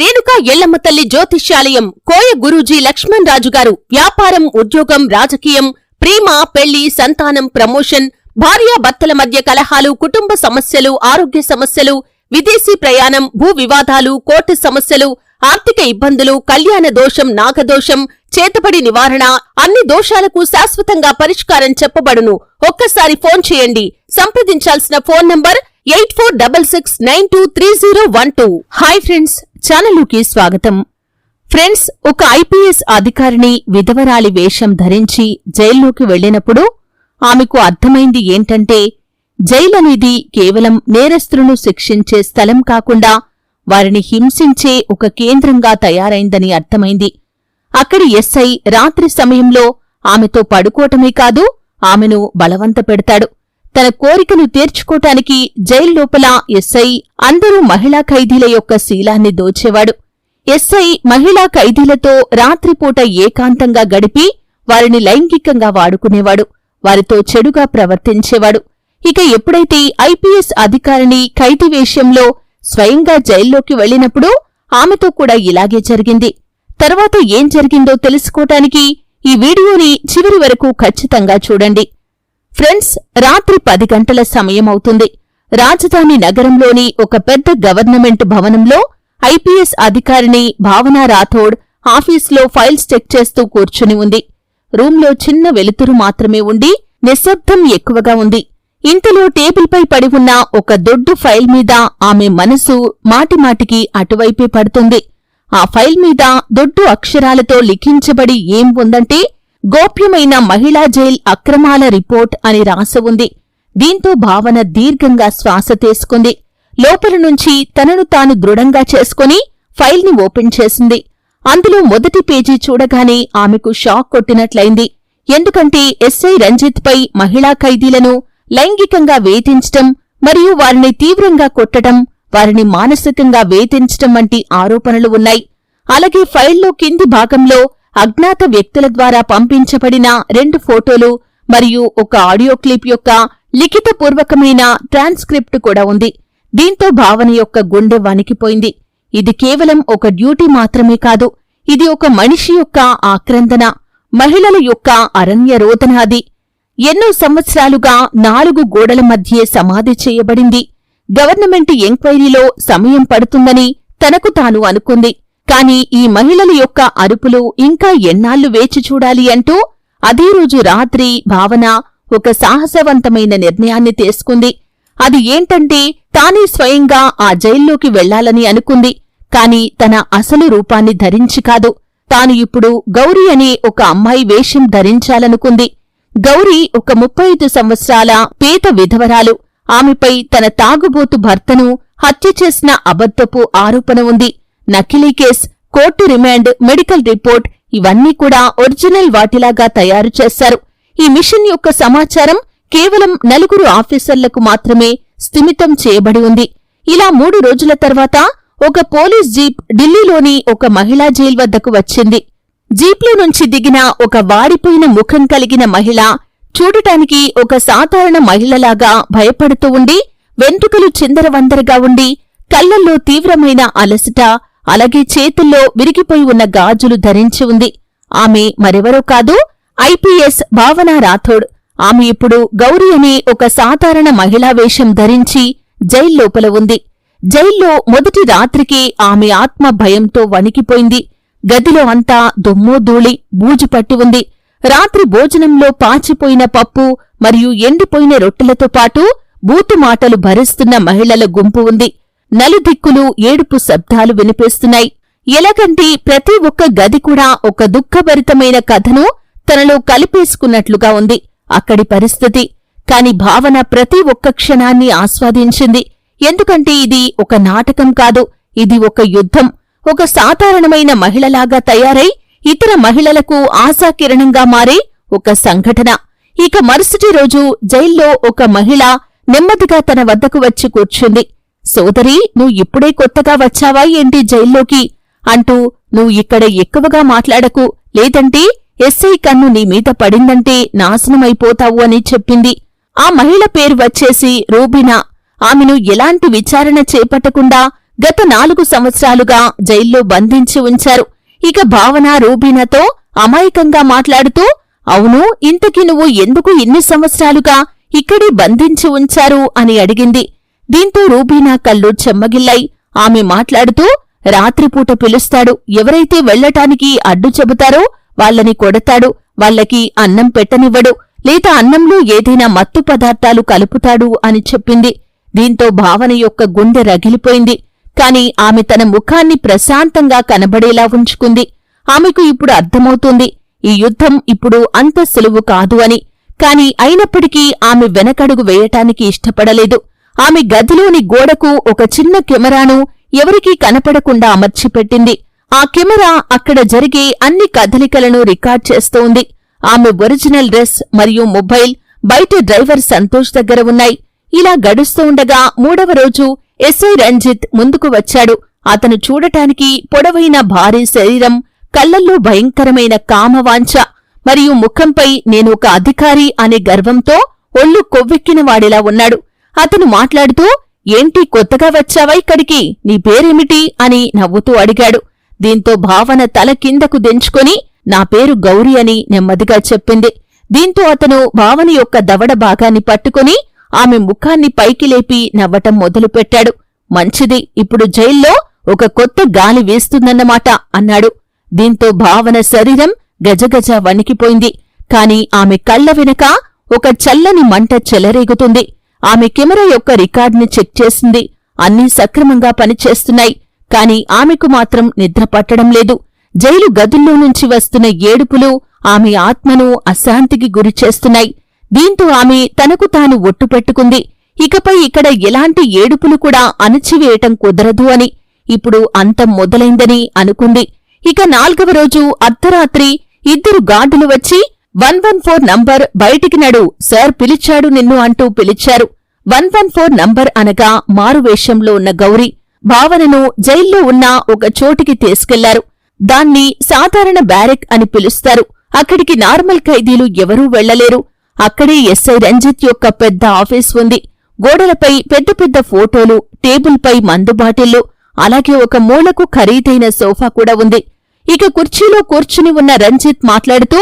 రేణుకా ఎల్లమ్మ తల్లి జ్యోతిష్యాలయం కోయ గురూజీ లక్ష్మణ్ రాజు గారు వ్యాపారం ఉద్యోగం రాజకీయం ప్రేమ పెళ్ళి సంతానం ప్రమోషన్ భార్యాభర్తల మధ్య కలహాలు కుటుంబ సమస్యలు ఆరోగ్య సమస్యలు విదేశీ ప్రయాణం భూ వివాదాలు కోర్టు సమస్యలు ఆర్థిక ఇబ్బందులు కళ్యాణ దోషం నాగదోషం చేతబడి నివారణ అన్ని దోషాలకు శాశ్వతంగా పరిష్కారం చెప్పబడును. ఒక్కసారి ఫోన్ చేయండి. సంప్రదించాల్సిన phone number eight four double six nine two three zero one two. Hi friends ఛానలుకి స్వాగతం. ఫ్రెండ్స్ ఒక ఐపీఎస్ అధికారిని విధవరాలి వేషం ధరించి జైల్లోకి వెళ్ళినప్పుడు ఆమెకు అర్థమైంది ఏంటంటే జైలనేది కేవలం నేరస్తులను శిక్షించే స్థలం కాకుండా వారిని హింసించే ఒక కేంద్రంగా తయారైందని అర్థమైంది. అక్కడి ఎస్ఐ రాత్రి సమయంలో ఆమెతో పడుకోవటమే కాదు ఆమెను బలవంత పెడతాడు. తన కోరికను తీర్చుకోటానికి జైలు లోపల ఎస్ఐ అందరూ మహిళా ఖైదీల యొక్క శీలాన్ని దోచేవాడు. ఎస్ఐ మహిళా ఖైదీలతో రాత్రిపూట ఏకాంతంగా గడిపి వారిని లైంగికంగా వాడుకునేవాడు. వారితో చెడుగా ప్రవర్తించేవాడు. ఇక ఎప్పుడైతే ఐపీఎస్ అధికారిని ఖైదీ వేషంలో స్వయంగా జైల్లోకి వెళ్ళినప్పుడు ఆమెతో కూడా ఇలాగే జరిగింది. తర్వాత ఏం జరిగిందో తెలుసుకోటానికి ఈ వీడియోని చివరి వరకు ఖచ్చితంగా చూడండి. ఫ్రెండ్స్ రాత్రి పది గంటల సమయమవుతుంది. రాజధాని నగరంలోని ఒక పెద్ద గవర్నమెంట్ భవనంలో ఐపీఎస్ అధికారిని భావనా రాథోడ్ ఆఫీస్లో ఫైల్స్ చెక్ చేస్తూ కూర్చుని ఉంది. రూంలో చిన్న వెలుతురు మాత్రమే ఉండి నిశ్శబ్దం ఎక్కువగా ఉంది. ఇంతలో టేబుల్పై పడి ఉన్న ఒక దొడ్డు ఫైల్ మీద ఆమె మనసు మాటిమాటికి అటువైపే పడుతుంది. ఆ ఫైల్ మీద దొడ్డు అక్షరాలతో లిఖించబడి ఏం ఉందంటే గోప్యమైన మహిళా జైల్ అక్రమాల రిపోర్ట్ అని రాసి ఉంది. దీంతో భావన దీర్ఘంగా శ్వాస తీసుకుంది. లోపల నుంచి తనను తాను దృఢంగా చేసుకుని ఫైల్ని ఓపెన్ చేసింది. అందులో మొదటి పేజీ చూడగానే ఆమెకు షాక్ కొట్టినట్లయింది. ఎందుకంటే ఎస్ఐ రంజిత్ పై మహిళా ఖైదీలను లైంగికంగా వేధించటం మరియు వారిని తీవ్రంగా కొట్టడం వారిని మానసికంగా వేధించటం వంటి ఆరోపణలు ఉన్నాయి. అలాగే ఫైల్లో కింది భాగంలో అజ్ఞాత వ్యక్తుల ద్వారా పంపించబడిన రెండు ఫోటోలు మరియు ఒక ఆడియో క్లిప్ యొక్క లిఖితపూర్వకమైన ట్రాన్స్క్రిప్ట్ కూడా ఉంది. దీంతో భావన యొక్క గుండె వణికిపోయింది. ఇది కేవలం ఒక డ్యూటీ మాత్రమే కాదు ఇది ఒక మనిషి యొక్క ఆక్రందన మహిళల యొక్క అరణ్యరోదనాది ఎన్నో సంవత్సరాలుగా నాలుగు గోడల మధ్యే సమాధి చేయబడింది. గవర్నమెంట్ ఎంక్వైరీలో సమయం పడుతుందని తనకు తాను అనుకుంది. కాని ఈ మహిళల యొక్క అరుపులు ఇంకా ఎన్నాళ్ళు వేచి చూడాలి అంటూ అదే రోజు రాత్రి భావన ఒక సాహసవంతమైన నిర్ణయాన్ని తీసుకుంది. అది ఏంటంటే తానే స్వయంగా ఆ జైల్లోకి వెళ్ళాలని అనుకుంది. కాని తన అసలు రూపాన్ని ధరించి కాదు. తాను ఇప్పుడు గౌరీ అనే ఒక అమ్మాయి వేషం ధరించాలనుకుంది. గౌరీ ఒక ముప్పై ఐదు సంవత్సరాల పేద విధవరాలు. ఆమెపై తన తాగుబోతు భర్తను హత్య చేసిన అబద్ధపు ఆరోపణ ఉంది. నకిలీ case court remand medical report ఇవన్నీ కూడా ఒరిజినల్ వాటిలాగా తయారు చేశారు. ఈ మిషన్ యొక్క సమాచారం కేవలం నలుగురు ఆఫీసర్లకు మాత్రమే స్థిమితం చేయబడి ఉంది. ఇలా మూడు రోజుల తర్వాత ఒక పోలీస్ జీప్ ఢిల్లీలోని ఒక మహిళా జైల్ వద్దకు వచ్చింది. జీప్లో నుంచి దిగిన ఒక వాడిపోయిన ముఖం కలిగిన మహిళ చూడటానికి ఒక సాధారణ మహిళలాగా భయపడుతూ ఉండి వెంట్రుకలు చిందరవందరగా ఉండి కళ్ళల్లో తీవ్రమైన అలసట అలాగే చేతుల్లో విరిగిపోయి ఉన్న గాజులు ధరించి ఉంది. ఆమె మరెవరో కాదు ఐపీఎస్ భావనా రాథోడ్. ఆమె ఇప్పుడు గౌరీ అనే ఒక సాధారణ మహిళా వేషం ధరించి జైల్లోపల ఉంది. జైల్లో మొదటి రాత్రికి ఆమె ఆత్మ భయంతో వణికిపోయింది. గదిలో అంతా దుమ్ము ధూళి బూజు పట్టి ఉంది. రాత్రి భోజనంలో పాచిపోయిన పప్పు మరియు ఎండిపోయిన రొట్టెలతో పాటు బూతు మాటలు భరిస్తున్న మహిళల గుంపు ఉంది. నలుదిక్కులు ఏడుపు శబ్దాలు వినిపిస్తున్నాయి. ఎలాగంటే ప్రతి ఒక్క గది కూడా ఒక దుఃఖభరితమైన కథను తనలో కలిపేసుకున్నట్లుగా ఉంది. అక్కడి పరిస్థితి. కాని భావన ప్రతి ఒక్క క్షణాన్ని ఆస్వాదించింది. ఎందుకంటే ఇది ఒక నాటకం కాదు. ఇది ఒక యుద్ధం. ఒక సాధారణమైన మహిళలాగా తయారై ఇతర మహిళలకు ఆశాకిరణంగా మారే ఒక సంఘటన. ఇక మరుసటి రోజు జైల్లో ఒక మహిళ నెమ్మదిగా తన వద్దకు వచ్చి కూర్చుంది. సోదరి నువ్వు ఇప్పుడే కొత్తగా వచ్చావా ఏంటి జైల్లోకి? అంటూ నువ్వు ఇక్కడ ఎక్కువగా మాట్లాడకు. లేదంటే ఎస్ఐ కన్ను నీ మీద పడిందంటే నాశనమైపోతావు అని చెప్పింది. ఆ మహిళ పేరు వచ్చేసి రూబినా. ఆమెను ఎలాంటి విచారణ చేపట్టకుండా గత నాలుగు సంవత్సరాలుగా జైల్లో బంధించి ఉంచారు. ఇక భావన రూబీనాతో అమాయకంగా మాట్లాడుతూ అవును ఇంతకి నువ్వు ఎందుకు ఇన్ని సంవత్సరాలుగా ఇక్కడే బంధించి ఉంచారు అని అడిగింది. దీంతో రూబీనా కళ్ళు చెమ్మగిల్లాయి. ఆమె మాట్లాడుతూ రాత్రిపూట పిలుస్తాడు. ఎవరైతే వెళ్ళటానికి అడ్డు చెబుతారో వాళ్ళని కొడతాడు. వాళ్ళకి అన్నం పెట్టనివ్వడు. లేదా అన్నంలో ఏదైనా మత్తు పదార్థాలు కలుపుతాడు అని చెప్పింది. దీంతో భావన యొక్క గుండె రగిలిపోయింది. కాని ఆమె తన ముఖాన్ని ప్రశాంతంగా కనబడేలా ఉంచుకుంది. ఆమెకు ఇప్పుడు అర్థమవుతుంది ఈ యుద్ధం ఇప్పుడు అంత సులువు కాదు అని. కాని అయినప్పటికీ ఆమె వెనకడుగు వేయటానికి ఇష్టపడలేదు. ఆమె గదిలోని గోడకు ఒక చిన్న కెమెరాను ఎవరికీ కనపడకుండా అమర్చిపెట్టింది. ఆ కెమెరా అక్కడ జరిగే అన్ని కదలికలను రికార్డ్ చేస్తోంది. ఆమె ఒరిజినల్ డ్రెస్ మరియు మొబైల్ బయట డ్రైవర్ సంతోష్ దగ్గర ఉన్నాయి. ఇలా గడుస్తూ ఉండగా మూడవ రోజు ఎస్ఐ రంజిత్ ముందుకు వచ్చాడు. అతను చూడటానికి పొడవైన భారీ శరీరం కళ్ళల్లో భయంకరమైన కామవాంఛ మరియు ముఖంపై నేను ఒక అధికారి అనే గర్వంతో ఒళ్ళు కొవ్వెక్కినవాడిలా ఉన్నాడు. అతను మాట్లాడుతూ ఏంటి కొత్తగా వచ్చావా ఇక్కడికి? నీ పేరేమిటి? అని నవ్వుతూ అడిగాడు. దీంతో భావన తల కిందకు దించుకొని నా పేరు గౌరీ అని నెమ్మదిగా చెప్పింది. దీంతో అతను భావన యొక్క దవడ భాగాన్ని పట్టుకుని ఆమె ముఖాన్ని పైకి లేపి నవ్వటం మొదలుపెట్టాడు. మంచిది ఇప్పుడు జైల్లో ఒక కొత్త గాలి వేస్తుందన్నమాట అన్నాడు. దీంతో భావన శరీరం గజగజ వణికిపోయింది. కాని ఆమె కళ్ళ వెనక ఒక చల్లని మంట చెలరేగుతుంది. ఆమె కెమెరా యొక్క రికార్డుని చెక్ చేసింది. అన్నీ సక్రమంగా పనిచేస్తున్నాయి. కాని ఆమెకు మాత్రం నిద్ర పట్టడం లేదు. జైలు గదుల్లో నుంచి వస్తున్న ఏడుపులు ఆమె ఆత్మను అశాంతికి గురిచేస్తున్నాయి దీంతో ఆమె తనకు తాను ఒట్టుపెట్టుకుంది ఇకపై ఇక్కడ ఎలాంటి ఏడుపులు కూడా అణచివేయటం కుదరదు అని ఇప్పుడు అంతం మొదలైందని అనుకుంది. ఇక నాల్గవ రోజు అర్ధరాత్రి ఇద్దరు గార్డులు వచ్చి వన్ వన్ ఫోర్ నంబర్ బయటికి నడు. సార్ పిలిచాడు నిన్ను అంటూ పిలిచారు. వన్ వన్ ఫోర్ నంబర్ అనగా మారువేషంలో ఉన్న గౌరీ. భావనను జైల్లో ఉన్న ఒక చోటికి తీసుకెళ్ళారు. దాన్ని సాధారణ బ్యారెక్ అని పిలుస్తారు. అక్కడికి నార్మల్ ఖైదీలు ఎవరూ వెళ్ళలేరు అక్కడే ఎస్ఐ రంజిత్ యొక్క పెద్ద ఆఫీస్ ఉంది. గోడలపై పెద్ద పెద్ద ఫోటోలు టేబుల్పై మందు బాటిళ్ళు అలాగే ఒక మూలకు ఖరీదైన సోఫా కూడా ఉంది. ఇక కుర్చీలో కూర్చుని ఉన్న రంజిత్ మాట్లాడుతూ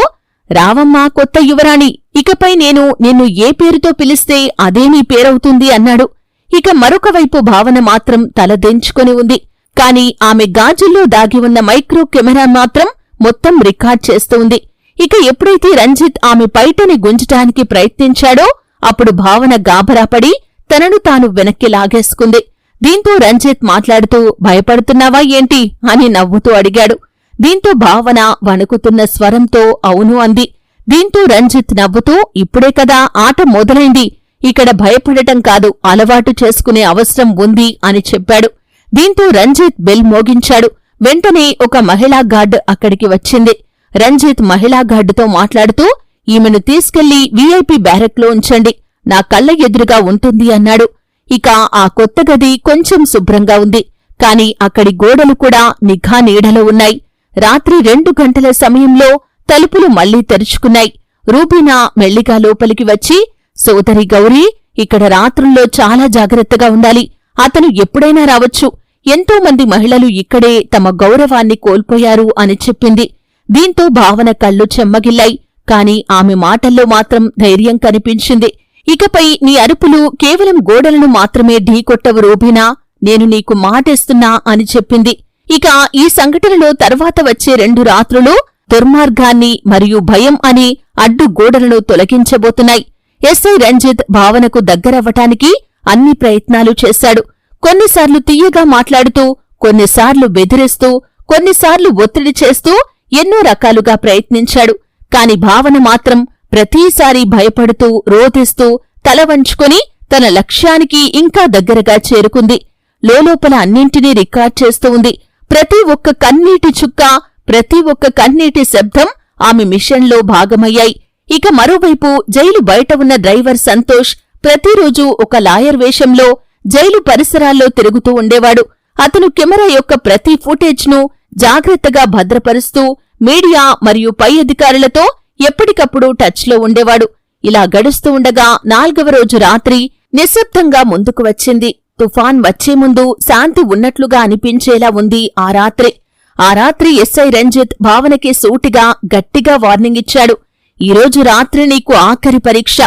రావమ్మా కొత్త యువరాణి ఇకపై నేను నిన్ను ఏ పేరుతో పిలిస్తే అదే నీ పేరవుతుంది అన్నాడు. ఇక మరొక వైపు భావన మాత్రం తలదించుకొని ఉంది. కాని ఆమె గాజుల్లో దాగి ఉన్న మైక్రో కెమెరా మాత్రం మొత్తం రికార్డ్ చేస్తూ ఉంది. ఇక ఎప్పుడైతే రంజిత్ ఆమె పైటని గుంజటానికి ప్రయత్నించాడో అప్పుడు భావన గాభరాపడి తనను తాను వెనక్కి లాగేసుకుంది. దీంతో రంజిత్ మాట్లాడుతూ భయపడుతున్నావా ఏంటి? అని నవ్వుతూ అడిగాడు. దీంతో భావన వణుకుతున్న స్వరంతో అవును అంది. దీంతో రంజిత్ నవ్వుతూ ఇప్పుడే కదా ఆట మొదలైంది. ఇక్కడ భయపడటం కాదు అలవాటు చేసుకునే అవసరం ఉంది అని చెప్పాడు. దీంతో రంజిత్ బెల్ మోగించాడు. వెంటనే ఒక మహిళా గార్డ్ అక్కడికి వచ్చింది. రంజిత్ మహిళా గార్డుతో మాట్లాడుతూ ఈమెను తీసుకెళ్ళి వీఐపీ బ్యారెక్లో ఉంచండి. నా కళ్ళ ఎదురుగా ఉంటుంది అన్నాడు. ఇక ఆ కొత్త గది కొంచెం శుభ్రంగా ఉంది. కాని అక్కడి గోడలు కూడా నిఘా నీడలో ఉన్నాయి. రాత్రి రెండు గంటల సమయంలో తలుపులు మళ్ళీ తెరుచుకున్నాయి. రూబీనా మెల్లిగా లోపలికి వచ్చి సోదరి గౌరీ ఇక్కడ రాత్రుల్లో చాలా జాగ్రత్తగా ఉండాలి. అతను ఎప్పుడైనా రావచ్చు. ఎంతో మంది మహిళలు ఇక్కడే తమ గౌరవాన్ని కోల్పోయారు అని చెప్పింది. దీంతో భావన కళ్ళు చెమ్మగిల్లాయి. కాని ఆమె మాటల్లో మాత్రం ధైర్యం కనిపించింది. ఇకపై నీ అరుపులు కేవలం గోడలను మాత్రమే ఢీకొట్టవు రూబీనా. నేను నీకు మాటేస్తున్నా అని చెప్పింది. ఇక ఈ సంఘటనలో తర్వాత వచ్చే రెండు రాత్రులు దుర్మార్గాన్ని మరియు భయం అని అడ్డు గోడలను తొలగించబోతున్నాయి. ఎస్ఐ రంజిత్ భావనకు దగ్గరవ్వటానికి అన్ని ప్రయత్నాలు చేశాడు. కొన్నిసార్లు తీయగా మాట్లాడుతూ కొన్నిసార్లు బెదిరిస్తూ కొన్నిసార్లు ఒత్తిడి చేస్తూ ఎన్నో రకాలుగా ప్రయత్నించాడు. కాని భావన మాత్రం ప్రతీసారి భయపడుతూ రోధిస్తూ తల వంచుకొని తన లక్ష్యానికి ఇంకా దగ్గరగా చేరుకుంది. లోలోపల అన్నింటినీ రికార్డ్ చేస్తూ ఉంది. ప్రతి ఒక్క కన్నీటి చుక్క ప్రతి ఒక్క కన్నీటి శబ్దం ఆమె మిషన్లో భాగమయ్యాయి. ఇక మరోవైపు జైలు బయట ఉన్న డ్రైవర్ సంతోష్ ప్రతిరోజు ఒక లాయర్ వేషంలో జైలు పరిసరాల్లో తిరుగుతూ ఉండేవాడు. అతను కెమెరా యొక్క ప్రతి ఫుటేజ్ను జాగ్రత్తగా భద్రపరుస్తూ మీడియా మరియు పై అధికారులతో ఎప్పటికప్పుడు టచ్లో ఉండేవాడు. ఇలా గడుస్తూ ఉండగా నాల్గవ రోజు రాత్రి నిశ్శబ్దంగా ముందుకు వచ్చింది. తుఫాన్ వచ్చే ముందు శాంతి ఉన్నట్లుగా అనిపించేలా ఉంది ఆ రాత్రి. ఆ రాత్రి ఎస్ఐ రంజిత్ భావనకి సూటిగా గట్టిగా వార్నింగ్ ఇచ్చాడు. ఈరోజు రాత్రి నీకు ఆఖరి పరీక్ష.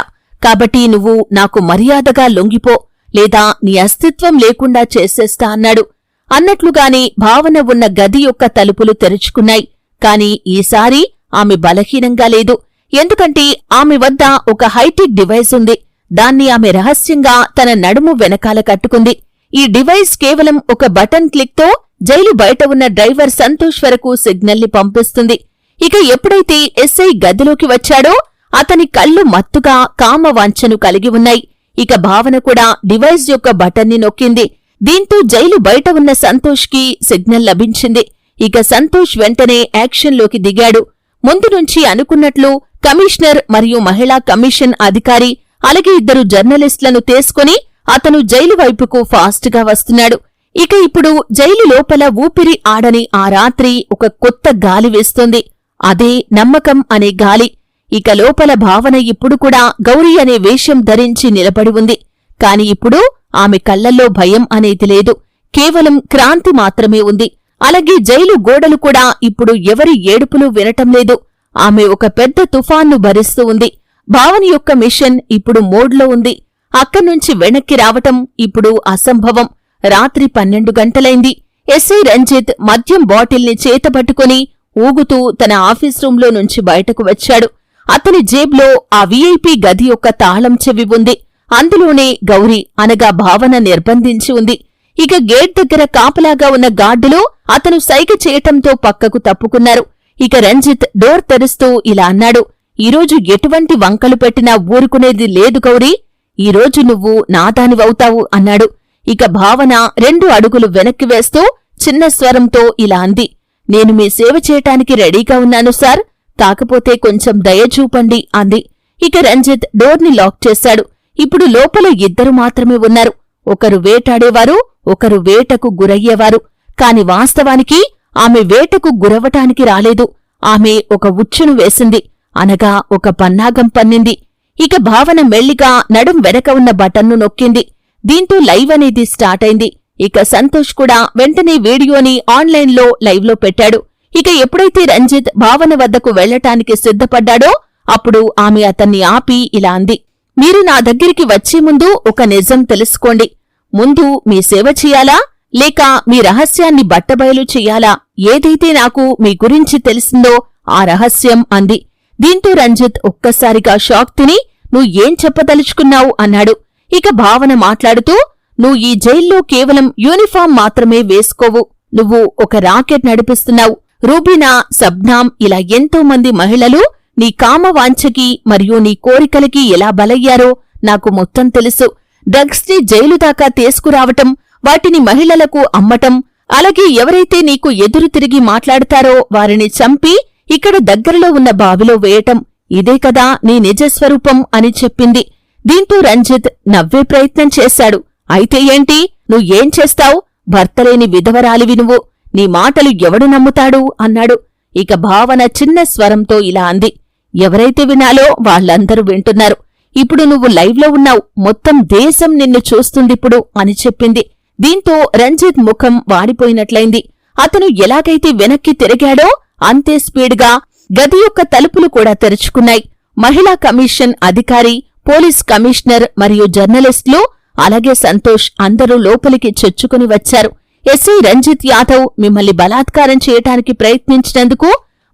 కాబట్టి నువ్వు నాకు మర్యాదగా లొంగిపో లేదా నీ అస్తిత్వం లేకుండా చేసేస్తా అన్నాడు. అన్నట్లుగానే భావన ఉన్న గది యొక్క తలుపులు తెరుచుకున్నాయి. కాని ఈసారి ఆమె బలహీనంగా లేదు. ఎందుకంటే ఆమె వద్ద ఒక హైటెక్ డివైస్ ఉంది. దాన్ని ఆమె రహస్యంగా తన నడుము వెనకాల కట్టుకుంది. ఈ డివైస్ కేవలం ఒక బటన్ క్లిక్తో జైలు బయట ఉన్న డ్రైవర్ సంతోష్ వరకు సిగ్నల్ని పంపిస్తుంది. ఇక ఎప్పుడైతే ఎస్ఐ గదిలోకి వచ్చాడో అతని కళ్ళు మత్తుగా కామవాంఛను కలిగి ఉన్నాయి. ఇక భావన కూడా డివైస్ యొక్క బటన్ని నొక్కింది. దీంతో జైలు బయట ఉన్న సంతోష్కి సిగ్నల్ లభించింది. ఇక సంతోష్ వెంటనే యాక్షన్లోకి దిగాడు. ముందు నుంచి అనుకున్నట్లు కమిషనర్ మరియు మహిళా కమిషన్ అధికారి అలాగే ఇద్దరు జర్నలిస్టులను తీసుకుని అతను జైలు వైపుకు ఫాస్ట్గా వస్తున్నాడు. ఇక ఇప్పుడు జైలు లోపల ఊపిరి ఆడని ఆ రాత్రి ఒక కొత్త గాలి వేస్తుంది. అదే నమ్మకం అనే గాలి. ఇక లోపల భావన ఇప్పుడు కూడా గౌరీ అనే వేషం ధరించి నిలబడి ఉంది. కాని ఇప్పుడు ఆమె కళ్ళల్లో భయం అనేది లేదు. కేవలం క్రాంతి మాత్రమే ఉంది. అలాగే జైలు గోడలు కూడా ఇప్పుడు ఎవరి ఏడుపులు వినటం లేదు. ఆమె ఒక పెద్ద తుఫాన్ను భరిస్తూ ఉంది. భావన యొక్క మిషన్ ఇప్పుడు మోడ్లో ఉంది. అక్కడ్నుంచి వెనక్కి రావటం ఇప్పుడు అసంభవం. రాత్రి పన్నెండు గంటలైంది. ఎస్ఐ రంజిత్ మద్యం బాటిల్ని చేతపట్టుకుని ఊగుతూ తన ఆఫీస్ రూంలో నుంచి బయటకు వచ్చాడు. అతని జేబ్లో ఆ వీఐపీ గది యొక్క తాళం చెవి ఉంది. అందులోనే గౌరీ అనగా భావన నిర్బంధించి ఉంది. ఇక గేట్ దగ్గర కాపలాగా ఉన్న గార్డులు అతను సైగ చేయటంతో పక్కకు తప్పుకున్నారు. ఇక రంజిత్ డోర్ తెరుస్తూ ఇలా అన్నాడు. ఈరోజు ఎటువంటి వంకలు పెట్టినా ఊరుకునేది లేదు గౌరీ. ఈరోజు నువ్వు నాదానివవుతావు అన్నాడు. ఇక భావన రెండు అడుగులు వెనక్కి వేస్తూ చిన్న స్వరంతో ఇలా అంది. నేను మీ సేవ చేయటానికి రెడీగా ఉన్నాను సార్. కాకపోతే కొంచెం దయ చూపండి అంది. ఇక రంజిత్ డోర్ని లాక్ చేశాడు. ఇప్పుడు లోపల ఇద్దరు మాత్రమే ఉన్నారు. ఒకరు వేటాడేవారు ఒకరు వేటకు గురయ్యేవారు. కాని వాస్తవానికి ఆమె వేటకు గురవటానికి రాలేదు. ఆమె ఒక ఉచ్చును వేసింది. అనగా ఒక పన్నాగం పన్నింది. ఇక భావన మెల్లిగా నడుం వెనక ఉన్న బటన్ను నొక్కింది. దీంతో లైవ్ అనేది స్టార్ట్ అయింది. ఇక సంతోష్ కూడా వెంటనే వీడియోని ఆన్లైన్లో లైవ్లో పెట్టాడు. ఇక ఎప్పుడైతే రంజిత్ భావన వద్దకు వెళ్ళటానికి సిద్ధపడ్డాడో అప్పుడు ఆమె అతన్ని ఆపి ఇలా అంది. మీరు నా దగ్గరికి వచ్చే ముందు ఒక నిజం తెలుసుకోండి. ముందు మీ సేవ చెయ్యాలా లేక మీ రహస్యాన్ని బట్టబయలు చెయ్యాలా ఏదైతే నాకు మీ గురించి తెలిసిందో ఆ రహస్యం అంది. దీంతో రంజిత్ ఒక్కసారిగా షాక్ తిని నువ్వు ఏం చెప్పదలుచుకున్నావు? అన్నాడు. ఇక భావన మాట్లాడుతూ నువ్వు ఈ జైల్లో కేవలం యూనిఫామ్ మాత్రమే వేసుకోవు. నువ్వు ఒక రాకెట్ నడిపిస్తున్నావు. రూబీనా సబ్నాం ఇలా ఎంతో మంది మహిళలు నీ కామవాంఛకి మరియు నీ కోరికలకి ఎలా బలయ్యారో నాకు మొత్తం తెలుసు. డ్రగ్స్ని జైలు దాకా తీసుకురావటం వాటిని మహిళలకు అమ్మటం అలాగే ఎవరైతే నీకు ఎదురు తిరిగి మాట్లాడతారో వారిని చంపి ఇక్కడ దగ్గరలో ఉన్న బావిలో వేయటం ఇదే కదా నీ నిజస్వరూపం అని చెప్పింది. దీంతో రంజిత్ నవ్వే ప్రయత్నం చేశాడు. అయితే ఏంటి? నువ్వేం చేస్తావు? భర్తలేని విధవరాలివి నువ్వు. నీ మాటలు ఎవడు నమ్ముతాడు? అన్నాడు. ఇక భావన చిన్న స్వరంతో ఇలా అంది. ఎవరైతే వినాలో వాళ్ళందరూ వింటున్నారు. ఇప్పుడు నువ్వు లైవ్లో ఉన్నావు. మొత్తం దేశం నిన్ను చూస్తుందిప్పుడు అని చెప్పింది. దీంతో రంజిత్ ముఖం వాడిపోయినట్లయింది. అతను ఎలాగైతే వెనక్కి తిరిగాడో అంతే స్పీడ్గా గది యొక్క తలుపులు కూడా తెరుచుకున్నాయి. మహిళా కమిషన్ అధికారి పోలీస్ కమిషనర్ మరియు జర్నలిస్టులు అలాగే సంతోష్ అందరూ లోపలికి చొచ్చుకుని వచ్చారు. ఎస్ఐ రంజిత్ యాదవ్ మిమ్మల్ని బలాత్కారం చేయటానికి ప్రయత్నించినందుకు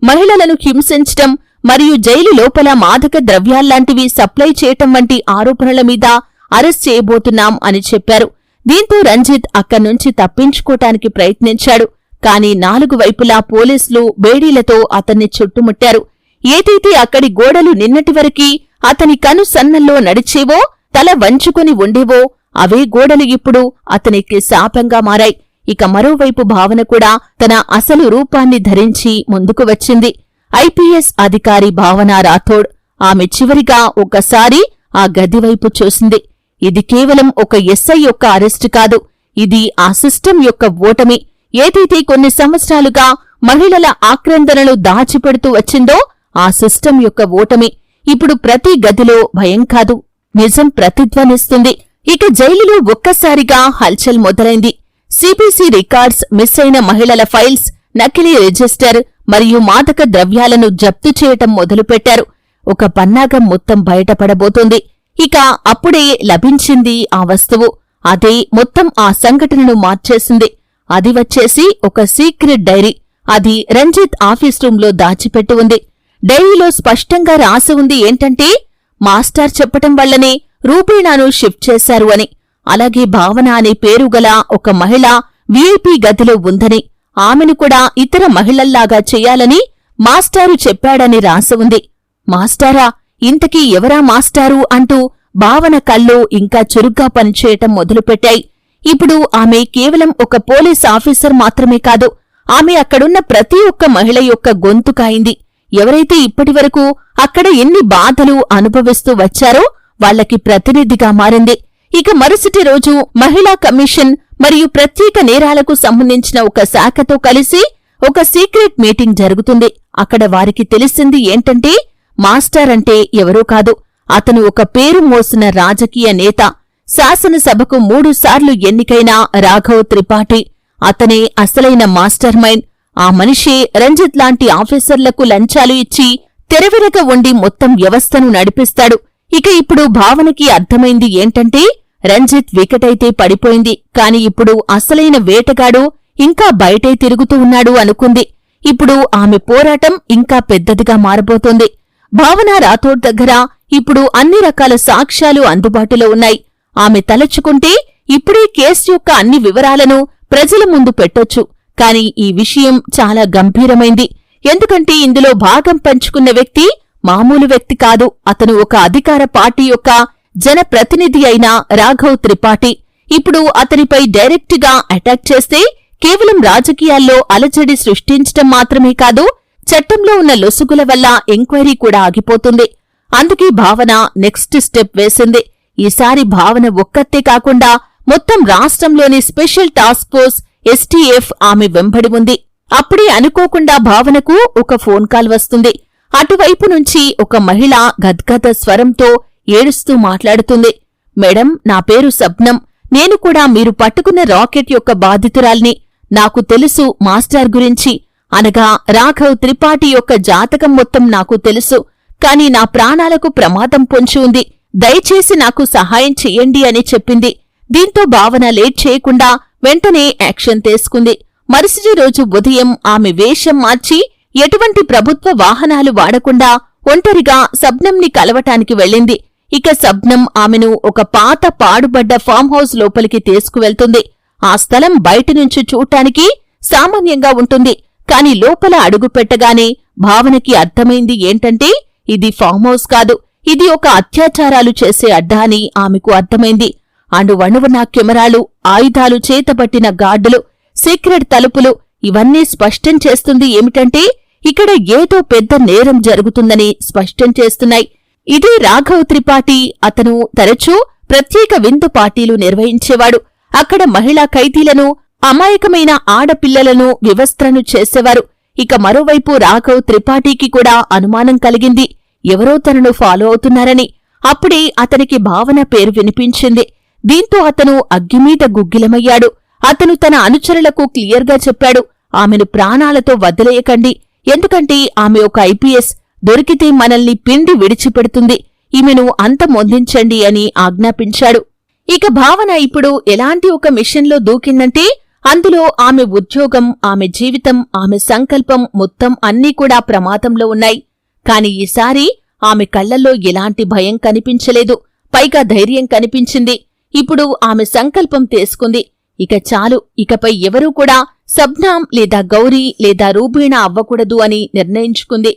మహిళలను హింసించటం మరియు జైలు లోపల మాదక ద్రవ్యాల్లాంటివి సప్లై చేయటం వంటి ఆరోపణల మీద అరెస్ట్ చేయబోతున్నాం అని చెప్పారు. దీంతో రంజిత్ అక్కడ్నుంచి తప్పించుకోటానికి ప్రయత్నించాడు. కాని నాలుగు వైపులా పోలీసులు బేడీలతో అతన్ని చుట్టుముట్టారు. ఏదైతే అక్కడి గోడలు నిన్నటివరకీ అతని కను సన్నల్లో నడిచేవో తల వంచుకుని ఉండేవో అవే గోడలు ఇప్పుడు అతనికి శాపంగా మారాయి. ఇక మరోవైపు భావన కూడా తన అసలు రూపాన్ని ధరించి ముందుకు వచ్చింది. ఐపీఎస్ అధికారి భావన రాథోడ్ ఆమె చివరిగా ఒకసారి ఆ గదివైపు చూసింది. ఇది కేవలం ఒక ఎస్ఐ యొక్క అరెస్టు కాదు ఇది ఆ సిస్టం యొక్క ఓటమి. ఏదైతే కొన్ని సంవత్సరాలుగా మహిళల ఆక్రందనలు దాచిపెడుతూ వచ్చిందో ఆ సిస్టం యొక్క ఓటమి ఇప్పుడు ప్రతి గదిలో భయం కాదు. నిజం ప్రతిధ్వనిస్తుంది. ఇక జైలులో ఒక్కసారిగా హల్చల్ మొదలైంది. సిబిసి రికార్డ్స్ మిస్ అయిన మహిళల ఫైల్స్ నకిలీ రిజిస్టర్ మరియు మాదక ద్రవ్యాలను జప్తు చేయటం మొదలుపెట్టారు. ఒక పన్నాగం మొత్తం బయటపడబోతోంది. ఇక అప్పుడే లభించింది ఆ వస్తువు. అదే మొత్తం ఆ సంఘటనను మార్చేసింది. అది వచ్చేసి ఒక సీక్రెట్ డైరీ. అది రంజిత్ ఆఫీస్ రూంలో దాచిపెట్టి ఉంది. డైరీలో స్పష్టంగా రాసి ఉంది ఏంటంటే మాస్టర్ చెప్పటం వల్లనే రూపేణాను షిఫ్ట్ చేశారు అని. అలాగే భావన అనే పేరు గల ఒక మహిళ వీఐపీ గదిలో ఉందని ఆమెను కూడా ఇతర మహిళల్లాగా చెయ్యాలని మాస్టారు చెప్పాడని రాసి ఉంది. మాస్టారా ఇంతకీ ఎవరా మాస్టారు అంటూ భావన కళ్ళు ఇంకా చురుగ్గా పనిచేయటం మొదలుపెట్టాయి. ఇప్పుడు ఆమె కేవలం ఒక పోలీస్ ఆఫీసర్ మాత్రమే కాదు ఆమె అక్కడున్న ప్రతి ఒక్క మహిళ యొక్క గొంతు కాయింది. ఎవరైతే ఇప్పటివరకు అక్కడ ఎన్ని బాధలు అనుభవిస్తూ వచ్చారో వాళ్ళకి ప్రతినిధిగా మారింది. ఇక మరుసటి రోజు మహిళా కమిషన్ మరియు ప్రత్యేక నేరాలకు సంబంధించిన ఒక శాఖతో కలిసి ఒక సీక్రెట్ మీటింగ్ జరుగుతుంది. అక్కడ వారికి తెలిసింది ఏంటంటే మాస్టర్ అంటే ఎవరూ కాదు. అతను ఒక పేరు మోసిన రాజకీయ నేత. శాసనసభకు మూడుసార్లు ఎన్నికైన రాఘవ్ త్రిపాఠి. అతనే అసలైన మాస్టర్ మైండ్. ఆ మనిషి రంజిత్ లాంటి ఆఫీసర్లకు లంచాలు ఇచ్చి తెరవెనక ఉండి మొత్తం వ్యవస్థను నడిపిస్తాడు. ఇక ఇప్పుడు భావనకి అర్థమైంది ఏంటంటే రంజిత్ వికటైతే పడిపోయింది. కాని ఇప్పుడు అసలైన వేటగాడు ఇంకా బయటే తిరుగుతూ ఉన్నాడు అనుకుంది. ఇప్పుడు ఆమె పోరాటం ఇంకా పెద్దదిగా మారబోతోంది. భావన రాథోడ్ దగ్గర ఇప్పుడు అన్ని రకాల సాక్ష్యాలు అందుబాటులో ఉన్నాయి. ఆమె తలచుకుంటే ఇప్పుడే కేసు యొక్క అన్ని వివరాలను ప్రజల ముందు పెట్టొచ్చు. కాని ఈ విషయం చాలా గంభీరమైంది. ఎందుకంటే ఇందులో భాగం పంచుకున్న వ్యక్తి మామూలు వ్యక్తి కాదు. అతను ఒక అధికార పార్టీ యొక్క జనప్రతినిధి అయిన రాఘవ్ త్రిపాఠి. ఇప్పుడు అతనిపై డైరెక్ట్గా అటాక్ చేస్తే కేవలం రాజకీయాల్లో అలజడి సృష్టించటం మాత్రమే కాదు చట్టంలో ఉన్న లొసుగుల వల్ల ఎంక్వైరీ కూడా ఆగిపోతుంది. అందుకే భావన నెక్స్ట్ స్టెప్ వేసింది. ఈసారి భావన ఒక్కతే కాకుండా మొత్తం రాష్ట్రంలోని స్పెషల్ టాస్క్ ఫోర్స్ ఎస్టీఎఫ్ ఆమె వెంబడి ఉంది. అప్పుడే అనుకోకుండా భావనకు ఒక ఫోన్ కాల్ వస్తుంది. అటువైపు నుంచి ఒక మహిళ గద్గద స్వరంతో ఏడుస్తూ మాట్లాడుతుంది. మేడం నా పేరు సబ్నం. నేను కూడా మీరు పట్టుకున్న రాకెట్ యొక్క బాధితురాల్ని. నాకు తెలుసు మాస్టర్ గురించి. అనగా రాఘవ్ త్రిపాఠి యొక్క జాతకం మొత్తం నాకు తెలుసు. కాని నా ప్రాణాలకు ప్రమాదం పొంచి ఉంది. దయచేసి నాకు సహాయం చెయ్యండి అని చెప్పింది. దీంతో భావన లేట్ చేయకుండా వెంటనే యాక్షన్ తీసుకుంది. మరుసటి రోజు ఉదయం ఆమె వేషం మార్చి ఎటువంటి ప్రభుత్వ వాహనాలు వాడకుండా ఒంటరిగా సబ్నంని కలవటానికి వెళ్ళింది. ఇక సబ్నం ఆమెను ఒక పాత పాడుబడ్డ ఫామ్ హౌస్ లోపలికి తీసుకువెళ్తుంది. ఆ స్థలం బయటనుంచి చూడటానికి సామాన్యంగా ఉంటుంది. కాని లోపల అడుగుపెట్టగానే భావనకి అర్థమైంది ఏంటంటే ఇది ఫామ్ హౌస్ కాదు. ఇది ఒక అత్యాచారాలు చేసే అడ్డా అని ఆమెకు అర్థమైంది. అణువణువున కెమెరాలు ఆయుధాలు చేతబట్టిన గార్డులు సీక్రెట్ తలుపులు ఇవన్నీ స్పష్టం చేస్తుంది ఏమిటంటే ఇక్కడ ఏదో పెద్ద నేరం జరుగుతుందని స్పష్టం చేస్తున్నాయి. ఇదే రాఘవ్ త్రిపాఠి అతను తరచూ ప్రత్యేక విందు పార్టీలు నిర్వహించేవాడు. అక్కడ మహిళా ఖైదీలను అమాయకమైన ఆడపిల్లలను వివస్త్రను చేసేవారు. ఇక మరోవైపు రాఘవ్ త్రిపాఠికి కూడా అనుమానం కలిగింది. ఎవరో తనను ఫాలో అవుతున్నారని. అప్పుడే అతనికి భావన పేరు వినిపించింది. దీంతో అతను అగ్గిమీద గుగ్గిలమయ్యాడు. అతను తన అనుచరులకు క్లియర్గా చెప్పాడు ఆమెను ప్రాణాలతో వదిలేయకండి. ఎందుకంటే ఆమె ఒక ఐపీఎస్. దొరికితే మనల్ని పిండి విడిచిపెడుతుంది. ఈమెను అంతమొందించండి అని ఆజ్ఞాపించాడు. ఇక భావన ఇప్పుడు ఎలాంటి ఒక మిషన్లో దూకిందంటే అందులో ఆమె ఉద్యోగం ఆమె జీవితం ఆమె సంకల్పం మొత్తం అన్నీ కూడా ప్రమాదంలో ఉన్నాయి. కాని ఈసారి ఆమె కళ్ళల్లో ఎలాంటి భయం కనిపించలేదు. పైగా ధైర్యం కనిపించింది. ఇప్పుడు ఆమె సంకల్పం తీసుకుంది. ఇక చాలు ఇకపై ఎవరూ కూడా సబ్నాం లేదా గౌరీ లేదా రూబీణా అవ్వకూడదు అని నిర్ణయించుకుంది.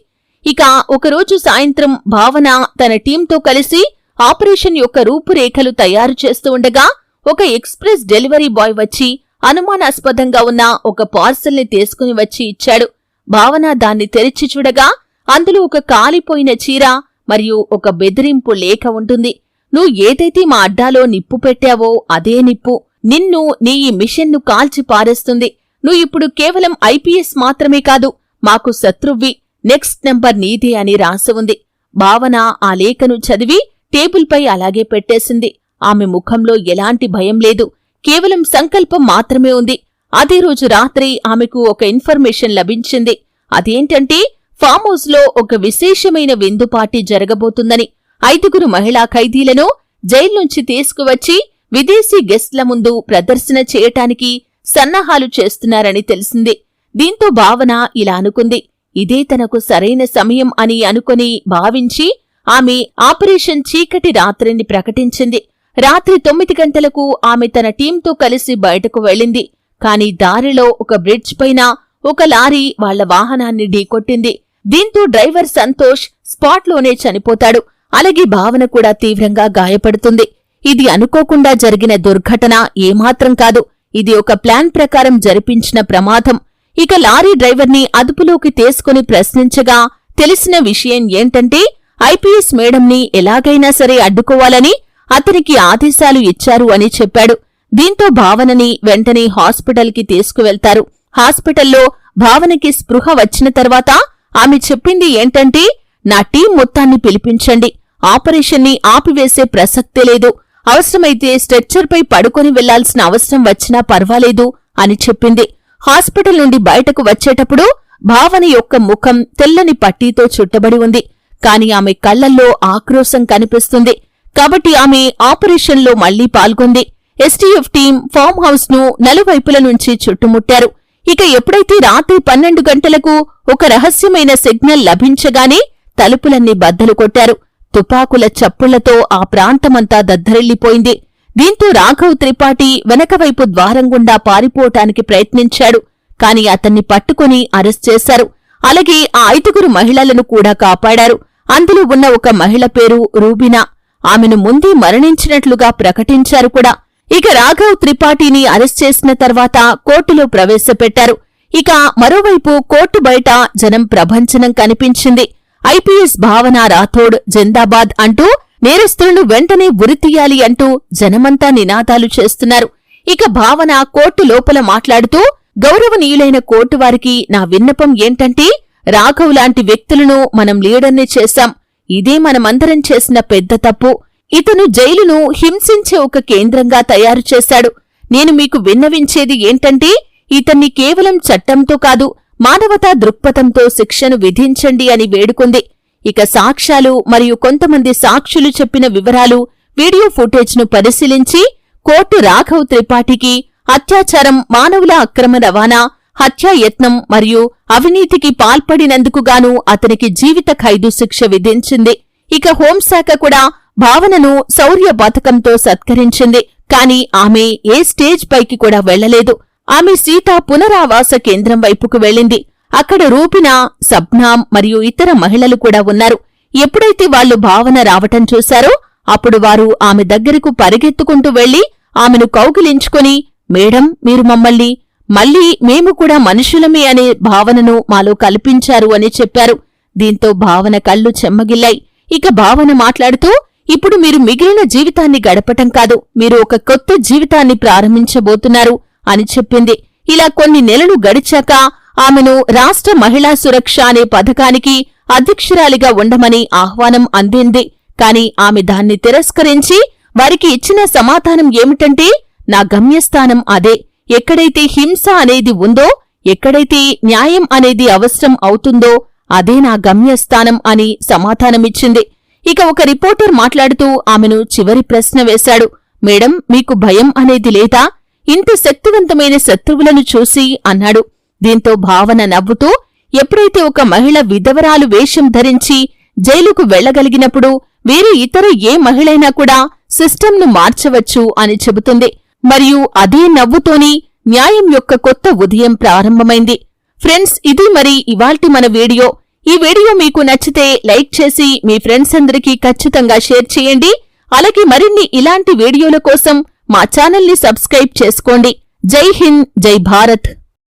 ఇక ఒకరోజు సాయంత్రం భావన తన టీంతో కలిసి ఆపరేషన్ యొక్క రూపురేఖలు తయారు చేస్తూ ఉండగా ఒక ఎక్స్ప్రెస్ డెలివరీ బాయ్ వచ్చి అనుమానాస్పదంగా ఉన్న ఒక పార్సల్ని తీసుకుని వచ్చి ఇచ్చాడు. భావన దాన్ని తెరిచి చూడగా అందులో ఒక కాలిపోయిన చీర మరియు ఒక బెదిరింపు లేఖ ఉంటుంది. నువ్వు ఏదైతే మా అడ్డాలో నిప్పు పెట్టావో అదే నిప్పు. నిన్ను నీ ఈ మిషన్ను కాల్చి పారేస్తుంది. నువ్వు ఇప్పుడు కేవలం ఐపీఎస్ మాత్రమే కాదు మాకు శత్రువ్వి. నెక్స్ట్ నెంబర్ నీదే అని రాసి ఉంది. భావన ఆ లేఖను చదివి టేబుల్పై అలాగే పెట్టేసింది. ఆమె ముఖంలో ఎలాంటి భయం లేదు. కేవలం సంకల్పం మాత్రమే ఉంది. అదే రోజు రాత్రి ఆమెకు ఒక ఇన్ఫర్మేషన్ లభించింది. అదేంటంటే ఫామ్ హౌస్లో ఒక విశేషమైన విందు పార్టీ జరగబోతుందని ఐదుగురు మహిళా ఖైదీలను జైలు నుంచి తీసుకువచ్చి విదేశీ గెస్ట్ల ముందు ప్రదర్శన చేయటానికి సన్నాహాలు చేస్తున్నారని తెలిసింది. దీంతో భావన ఇలా అనుకుంది. ఇదే తనకు సరైన సమయం అని అనుకుని భావించి ఆమె ఆపరేషన్ చీకటి రాత్రిని ప్రకటించింది. రాత్రి తొమ్మిది గంటలకు ఆమె తన టీంతో కలిసి బయటకు వెళ్ళింది. కాని దారిలో ఒక బ్రిడ్జ్ పైన ఒక లారీ వాళ్ళ వాహనాన్ని ఢీకొట్టింది. దీంతో డ్రైవర్ సంతోష్ స్పాట్లోనే చనిపోతాడు. అలాగే భావన కూడా తీవ్రంగా గాయపడుతుంది. ఇది అనుకోకుండా జరిగిన దుర్ఘటన ఏమాత్రం కాదు. ఇది ఒక ప్లాన్ ప్రకారం జరిపించిన ప్రమాదం. ఇక లారీ డ్రైవర్ని అదుపులోకి తీసుకుని ప్రశ్నించగా తెలిసిన విషయం ఏంటంటే ఐపీఎస్ మేడంని ఎలాగైనా సరే అడ్డుకోవాలని అతనికి ఆదేశాలు ఇచ్చారు అని చెప్పాడు. దీంతో భావనని వెంటనే హాస్పిటల్కి తీసుకువెళ్తారు. హాస్పిటల్లో భావనకి స్పృహ వచ్చిన తర్వాత ఆమె చెప్పింది ఏంటంటే నా టీం మొత్తాన్ని పిలిపించండి. ఆపరేషన్ని ఆపివేసే ప్రసక్తే లేదు. అవసరమైతే స్ట్రెచ్చర్పై పడుకొని వెళ్ళాల్సిన అవసరం వచ్చినా పర్వాలేదు అని చెప్పింది. హాస్పిటల్ నుండి బయటకు వచ్చేటప్పుడు భావన యొక్క ముఖం తెల్లని పట్టీతో చుట్టబడి ఉంది. కాని ఆమె కళ్ళల్లో ఆక్రోశం కనిపిస్తుంది. కాబట్టి ఆమె ఆపరేషన్లో మళ్ళీ పాల్గొంది. ఎస్టీఎఫ్ టీం ఫామ్ హౌస్ను నలువైపుల నుంచి చుట్టుముట్టారు. ఇక ఎప్పుడైతే రాత్రి పన్నెండు గంటలకు ఒక రహస్యమైన సిగ్నల్ లభించగానే తలుపులన్నీ బద్దలు కొట్టారు. తుపాకుల చప్పుళ్ళతో ఆ ప్రాంతమంతా దద్దరిల్లిపోయింది. దీంతో రాఘవ్ త్రిపాఠి వెనకవైపు ద్వారం గుండా పారిపోవటానికి ప్రయత్నించాడు. కాని అతన్ని పట్టుకుని అరెస్ట్ చేశారు. అలాగే ఆ ఐదుగురు మహిళలను కూడా కాపాడారు. అందులో ఉన్న ఒక మహిళ పేరు రూబినా. ఆమెను ముందే మరణించినట్లుగా ప్రకటించారు కూడా. ఇక రాఘవ్ త్రిపాఠిని అరెస్ట్ చేసిన తర్వాత కోర్టులో ప్రవేశపెట్టారు. ఇక మరోవైపు కోర్టు బయట జనం ప్రభంచనం కనిపించింది. ఐపీఎస్ భావన రాథోడ్ జిందాబాద్ అంటూ నేరస్తులను వెంటనే ఉరితీయాలి అంటూ జనమంతా నినాదాలు చేస్తున్నారు. ఇక భావన కోర్టు లోపల మాట్లాడుతూ గౌరవనీయులైన కోర్టు వారికి నా విన్నపం ఏంటంటే రాఘవ్ లాంటి వ్యక్తులను మనం లీడర్ని చేశాం. ఇదే మనమందరం చేసిన పెద్ద తప్పు. ఇతను జైలును హింసించే ఒక కేంద్రంగా తయారు చేశాడు. నేను మీకు విన్నవించేది ఏంటంటే ఇతన్ని కేవలం చట్టంతో కాదు మానవతా దృక్పథంతో శిక్షను విధించండి అని వేడుకుంది. ఇక సాక్ష్యాలు మరియు కొంతమంది సాక్షులు చెప్పిన వివరాలు వీడియో ఫుటేజ్ను పరిశీలించి కోర్టు రాఘవ్ త్రిపాఠికి అత్యాచారం మానవుల అక్రమ రవాణా హత్యాయత్నం మరియు అవినీతికి పాల్పడినందుకుగాను అతనికి జీవిత ఖైదు శిక్ష విధించింది. ఇక హోంశాఖ కూడా భావనను శౌర్య పథకంతో సత్కరించింది. కాని ఆమె ఏ స్టేజ్ పైకి కూడా వెళ్ళలేదు ఆమె సీత పునరావాస కేంద్రం వైపుకు వెళ్ళింది. అక్కడ రూపిన సబ్నాం మరియు ఇతర మహిళలు కూడా ఉన్నారు. ఎప్పుడైతే వాళ్ళు భావన రావటం చూశారో అప్పుడు వారు ఆమె దగ్గరకు పరిగెత్తుకుంటూ వెళ్ళి ఆమెను కౌగిలించుకుని మేడం మీరు మమ్మల్ని మళ్ళీ మేము కూడా మనుషులమే అనే భావనను మాలో కల్పించారు అని చెప్పారు. దీంతో భావన కళ్ళు చెమ్మగిల్లాయి. ఇక భావన మాట్లాడుతూ ఇప్పుడు మీరు మిగిలిన జీవితాన్ని గడపటం కాదు మీరు ఒక కొత్త జీవితాన్ని ప్రారంభించబోతున్నారు అని చెప్పింది. ఇలా కొన్ని నెలలు గడిచాక ఆమెను రాష్ట్ర మహిళా సురక్ష అనే పథకానికి అధ్యక్షురాలిగా ఉండమని ఆహ్వానం అందింది. కాని ఆమె దాన్ని తిరస్కరించి వారికి ఇచ్చిన సమాధానం ఏమిటంటే నా గమ్యస్థానం అదే. ఎక్కడైతే హింస అనేది ఉందో ఎక్కడైతే న్యాయం అనేది అవసరం అవుతుందో అదే నా గమ్యస్థానం అని సమాధానమిచ్చింది. ఇక ఒక రిపోర్టర్ మాట్లాడుతూ ఆమెను చివరి ప్రశ్న వేశాడు. మేడం మీకు భయం అనేది లేదా? ఇంత శక్తివంతమైన శత్రువులను చూసి అన్నాడు. దీంతో భావన నవ్వుతూ ఎప్పుడైతే ఒక మహిళ విధవరాలు వేషం ధరించి జైలుకు వెళ్ళగలిగినప్పుడు వేరే ఇతర ఏ మహిళైనా కూడా సిస్టంను మార్చవచ్చు అని చెబుతుంది. మరియు అదే నవ్వుతోని న్యాయం యొక్క కొత్త ఉదయం ప్రారంభమైంది. ఫ్రెండ్స్ ఇది మరి ఇవాల్టి మన వీడియో. ఈ వీడియో మీకు నచ్చితే లైక్ చేసి మీ ఫ్రెండ్స్ అందరికీ ఖచ్చితంగా షేర్ చేయండి. అలాగే మరిన్ని ఇలాంటి వీడియోల కోసం మా ఛానల్ని సబ్స్క్రైబ్ చేసుకోండి. జై హింద్ జై భారత్.